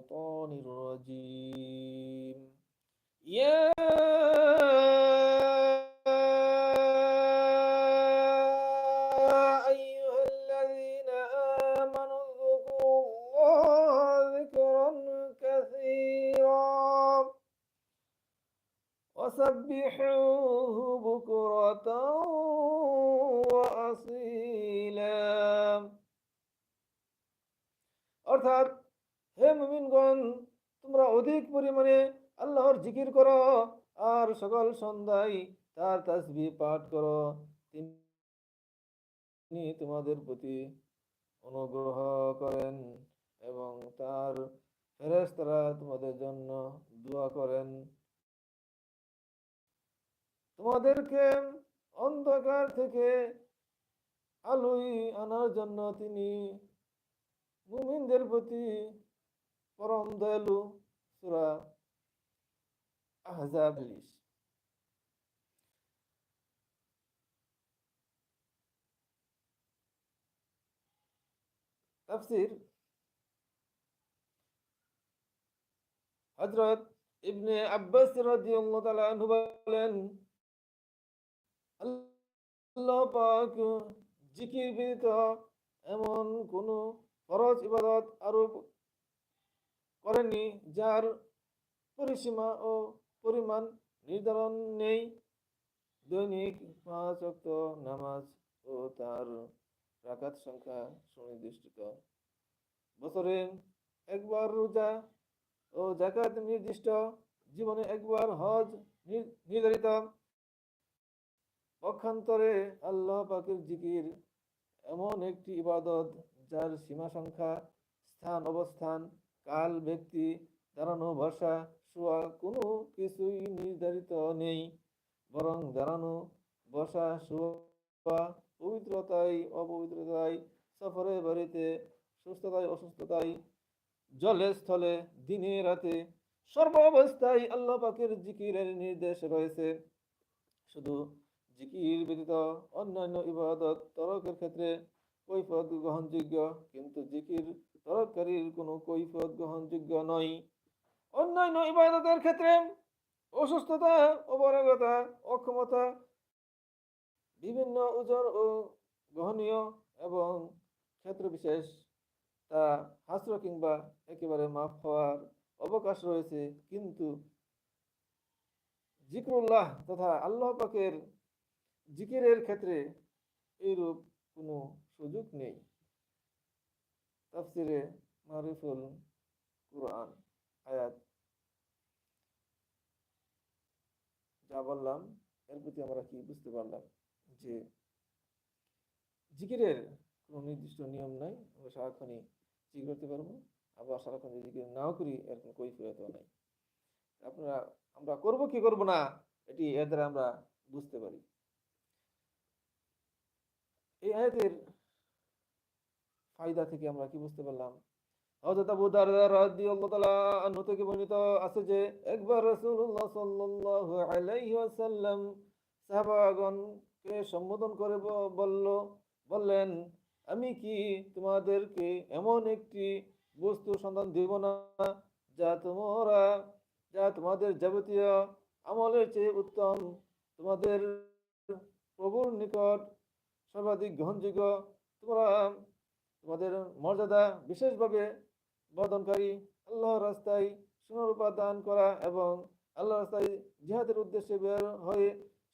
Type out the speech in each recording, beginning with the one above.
الشيطان الرجيم. يا أيها الذين آمنوا اذكروا الله ذكرا كثيرا وسبحوه بكرة অধিক পরিমাণে আল্লাহর জিকির করো, আর সকাল সন্ধ্যায় তার তাসবি পাঠ করো। তিনি তোমাদের প্রতি অনুগ্রহ করেন এবং তার ফেরেশতারা তোমাদের জন্য দোয়া করেন। তোমাদেরকে অন্ধকার থেকে আলোয় আনার জন্য তিনি মুমিনদের প্রতি পরম দয়ালু সুরা আহজাব তাফসির হযরত ইবনে আব্বাস রাদিয়াল্লাহু বলেন, আল্লাহ পাক জিকির এমন কোনো ফরজ ইবাদত আরোপ করেননি যার পরিসীমা ও পরিমাণ নির্ধারণ নেই। দৈনিক পাঁচ অক্ত নামাজ ও তার রাকাত সংখ্যা সুনির্দিষ্ট। বছরে একবার রোজা ও জাকাত নির্দিষ্ট। জীবনে একবার হজ নির্ধারিত। পক্ষান্তরে আল্লাহ পাকের জিকির এমন একটি ইবাদত যার সীমা সংখ্যা, স্থান, অবস্থান কাল ব্যক্তি, দাঁড়ানো ভাষা, শোয়া কোনো কিছুই নির্ধারিত নেই। বরং দাঁড়ানো বসা শোয়া পবিত্রতায় অপবিত্রতায় সফরে, বাড়িতে সুস্থতায় অসুস্থতায় জলে, স্থলে, দিনে, রাতে সর্ব অবস্থায় আল্লাহ পাকের জিকিরের নির্দেশ রয়েছে। শুধু জিকির ব্যতীত অন্যান্য ইবাদত, তরকের ক্ষেত্রে কৈফত গ্রহণযোগ্য, কিন্তু জিকির তরকারির কোনো কৈফত গ্রহণযোগ্য নয়। অন্যান্য ইবাদতের ক্ষেত্রে অসুস্থতা, অবরাগতা, অক্ষমতা, বিভিন্ন ওজন ও গ্রহণীয় এবং ক্ষেত্র বিশেষ তা হাস্র কিংবা একেবারে মাফ হওয়ার অবকাশ রয়েছে। কিন্তু জিক্রুল্লাহ তথা আল্লাহ পাকের জিকিরের ক্ষেত্রে এইরূপ কোনো সুযোগ নেই। তাফসিরে মারিফুল কুরআন, আয়াত। যা বললাম, এর প্রতি আমরা কি বুঝতে পারলাম? যে জিকিরের কোনো নির্দিষ্ট নিয়ম নাই, আমরা সারাক্ষণই জিকির করতে পারব, আবার সারাক্ষণ যদি জিকির নাও করি, এর কোনো কৈফিয়ত নাই। আপনারা, আমরা করব কি করব না, এটি এর দ্বারা আমরা বুঝতে পারি। এই আয়াতের ফায়দা থেকে আমরা কি বুঝতে পারলাম? হযরত আবু দারদা রাদিয়াল্লাহু তাআলা আনহু থেকে বর্ণিত আছে যে, একবার রাসূলুল্লাহ সাল্লাল্লাহু আলাইহি ওয়াসাল্লাম সাহাবাগণকে সম্বোধন করে বলল, বললেন, আমি কি তোমাদেরকে এমন একটি বস্তু সন্ধান দেব না, যা তোমরা, যা তোমাদের যাবতীয় আমলের চেয়ে উত্তম, তোমাদের প্রভুর নিকট সর্বাধিক গ্রহণযোগ্য, তোমরা তোমাদের মর্যাদা বিশেষভাবে বর্ধনকারী আল্লাহ রাস্তায় সোনারূপা দান করা এবং আল্লাহ রাস্তায় জিহাদের উদ্দেশ্যে বের হয়ে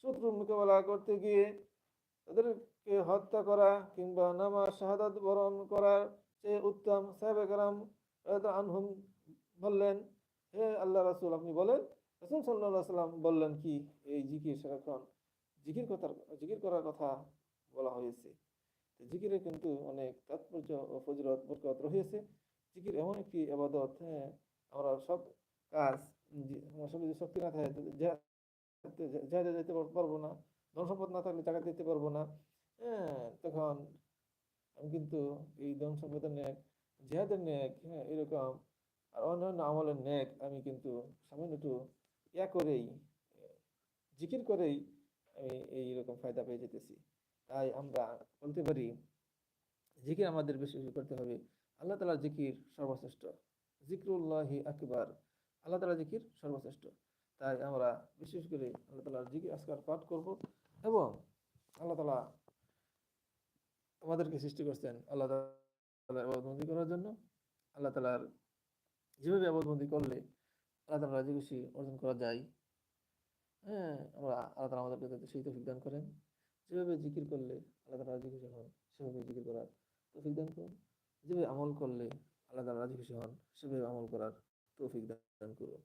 শত্রু মোকাবেলা করতে গিয়ে তাদেরকে হত্যা করা কিংবা নামাজ, শাহাদাত বরণ করার চেয়ে উত্তম সাহেব কারাম আনহুম বললেন, হে আল্লাহ রাসুল, আপনি বলেন? রসুল সাল্লাহ সাল্লাম বললেন, কি এই জিকির সারাক্ষণ জিকির কথার জিকির করার কথা বলা হয়েছে? জিকিরে কিন্তু অনেক তাৎপর্য ও ফজরত বরকত রয়েছে জিকির এমন একটি আবাদত হ্যাঁ আমরা সব কাজ সব যদি শক্তি না থাকে জায়গা যেতে পারব না। ধন সম্পদ না থাকলে জায়গা দিতে পারব না। হ্যাঁ তখন আমি কিন্তু এই ধন সম্পদের ন্যাক, জেহাদের ন্যাক হ্যাঁ এরকম আর অন্যান্য আমলের ন্যাক আমি কিন্তু সামান্য একটু ইয়া করেই, জিকির করেই আমি এইরকম ফায়দা পেয়ে যেতেছি তাই আমরা বলতে পারি, জিকির আমাদের বেশি বেশি করতে হবে। আল্লাহ তালার জিকির সর্বশ্রেষ্ঠ। জিক্রুল্লাহি আকবার। আল্লাহ তালা জিকির সর্বশ্রেষ্ঠ। তাই আমরা বিশেষ করে আল্লাহ তালার জিকির আজকার পাঠ করব এবং আল্লাহ তালা আমাদেরকে সৃষ্টি করছেন আল্লাহ তালা আবাদবন্দি করার জন্য। আল্লাহ তালার যেভাবে আবাদবন্দি করলে আল্লাহ তালা রাজি খুশি অর্জন করা যায়। হ্যাঁ আমরা আল্লাহ তালা আমাদেরকে সেই তৌফিক দান করেন। যেভাবে জিকির করলে আল্লাহ তালা রাজি খুশি হন, সেভাবে জিকির করার তৌফিক দান করুন। যেভাবে আমল করলে আল্লাহ তালা রাজি খুশি হন, সেভাবে আমল করার তৌফিক দান করুন।